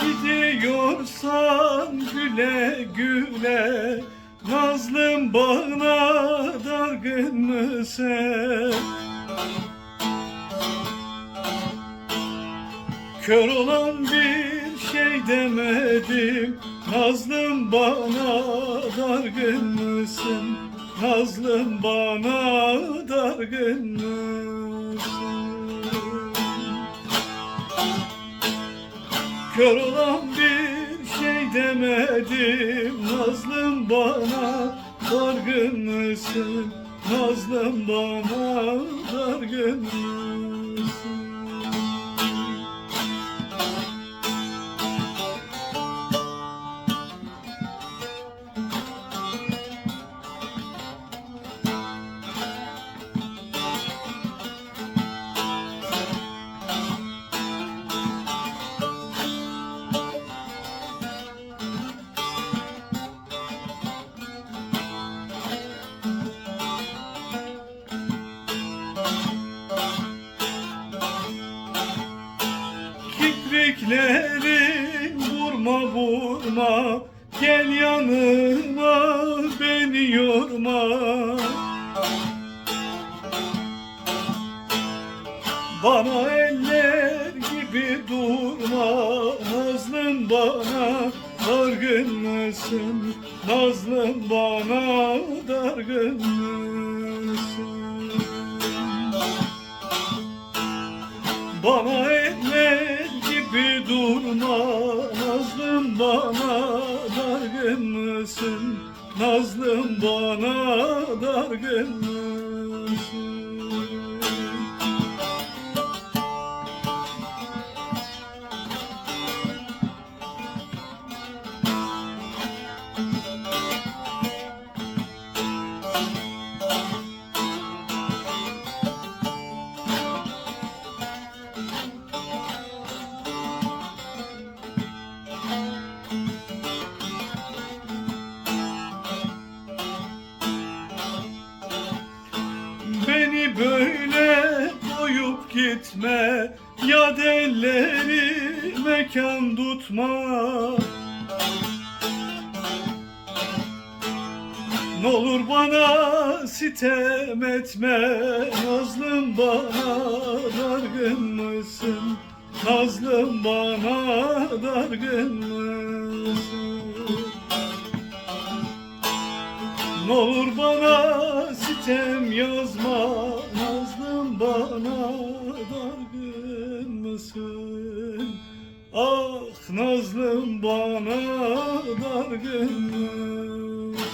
gidiyorsan güle güle Nazlım bana dargın mısın? Kör olan bir şey demedim Nazlım bana dargın mısın? Nazlım bana dargın mısın? Kör olan bir şey demedim Nazlım bana dargın mısın? Nazlım bana dargın mısın? Yorma Bana eller gibi durma Nazlım bana dargın mısın? Nazlım bana dargın mısın? Bana eller gibi durma Nazlım bana dargın mısın? Nazlım bana dargın mısın? Gitme Ya elleri mekan tutma N'olur bana sitem etme Nazlım bana dargın mısın? Nazlım bana dargın mısın? N'olur bana sitem yazma Nazlım bana mısın? Ah Nazlım bana dargın mısın?